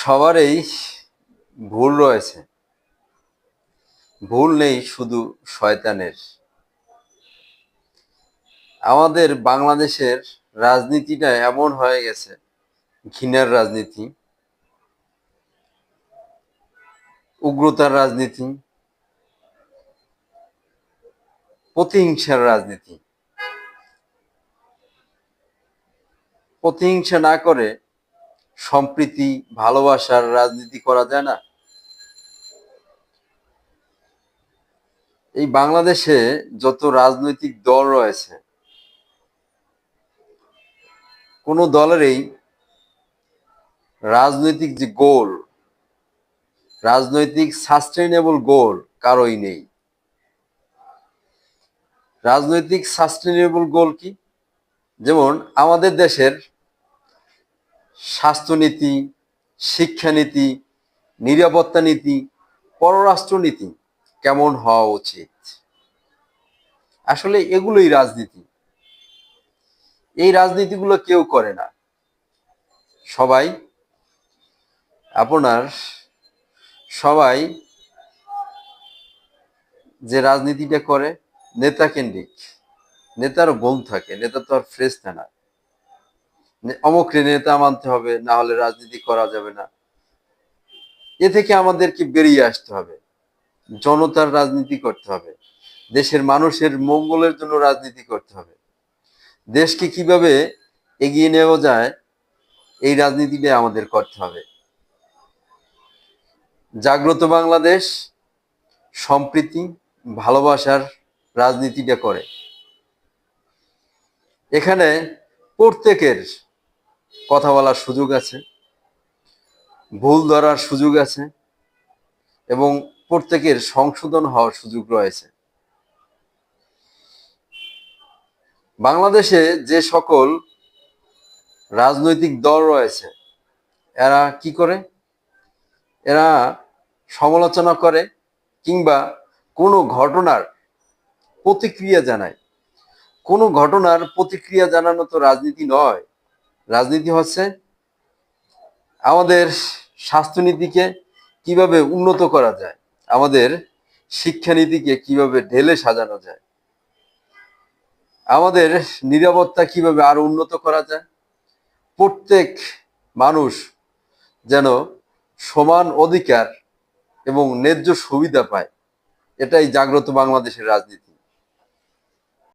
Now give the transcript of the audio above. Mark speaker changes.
Speaker 1: সবারই ভুল রয়েছে। ভুল নেই শুধু শয়তানের। আমাদের বাংলাদেশের রাজনীতিটা এমন হয়ে গেছে, ঘৃণার রাজনীতি, উগ্রতার রাজনীতি, প্রতিহিংসার রাজনীতি। প্রতিহিংসা না করে সম্প্রীতি, ভালোবাসার রাজনীতি করা যায় না? এই বাংলাদেশে যত রাজনৈতিক দল রয়েছে, কোনো দলেরই রাজনৈতিক যে গোল, রাজনৈতিক সাস্টেনেবল গোল কারোই নেই। রাজনৈতিক সাস্টেইনেবল গোল কি? যেমন আমাদের দেশের স্বাস্থ্যনীতি, শিক্ষানীতি নিরাপত্তা নীতি পররাষ্ট্রনীতি কেমন হওয়া উচিত? আসলে এগুলোই রাজনীতি। এই রাজনীতিগুলো কেউ করে না। সবাই, আপনার সবাই যে রাজনীতিটা করে, নেতা কেন্দ্রিক নেতারও বোন থাকে, নেতা তো আর ফ্রেশ না। অমুকরে নেতা মানতে হবে, না হলে রাজনীতি করা যাবে না। এ থেকে আমাদেরকে বেরিয়ে আসতে হবে। জনতার রাজনীতি করতে হবে। দেশের মানুষের মঙ্গলের জন্য রাজনীতি করতে হবে। দেশকে কীভাবে এগিয়ে নেওয়া যায়, এই রাজনীতিটা আমাদের করতে হবে। জাগ্রত বাংলাদেশ সম্প্রীতি, ভালোবাসার রাজনীতিটা করে। এখানে প্রত্যেকের কথা বলার সুযোগ আছে, ভুল ধরার সুযোগ আছে এবং প্রত্যেকের সংশোধন হওয়ার সুযোগ রয়েছে। বাংলাদেশে যে সকল রাজনৈতিক দল রয়েছে, এরা কি করে? এরা সমালোচনা করে কিংবা কোনো ঘটনার প্রতিক্রিয়া জানায়। কোনো ঘটনার প্রতিক্রিয়া জানানো তো রাজনীতি নয় রাজনীতি হচ্ছে, আমাদের স্বাস্থ্যনীতিকে কীভাবে উন্নত করা যায়, আমাদের শিক্ষানীতিকে কীভাবে ঢেলে সাজানো যায়, আমাদের নিরাপত্তা কীভাবে আরও উন্নত করা যায়, প্রত্যেক মানুষ যেন সমান অধিকার এবং ন্যায্য সুবিধা পায়, এটাই জাগ্রত বাংলাদেশের রাজনীতি।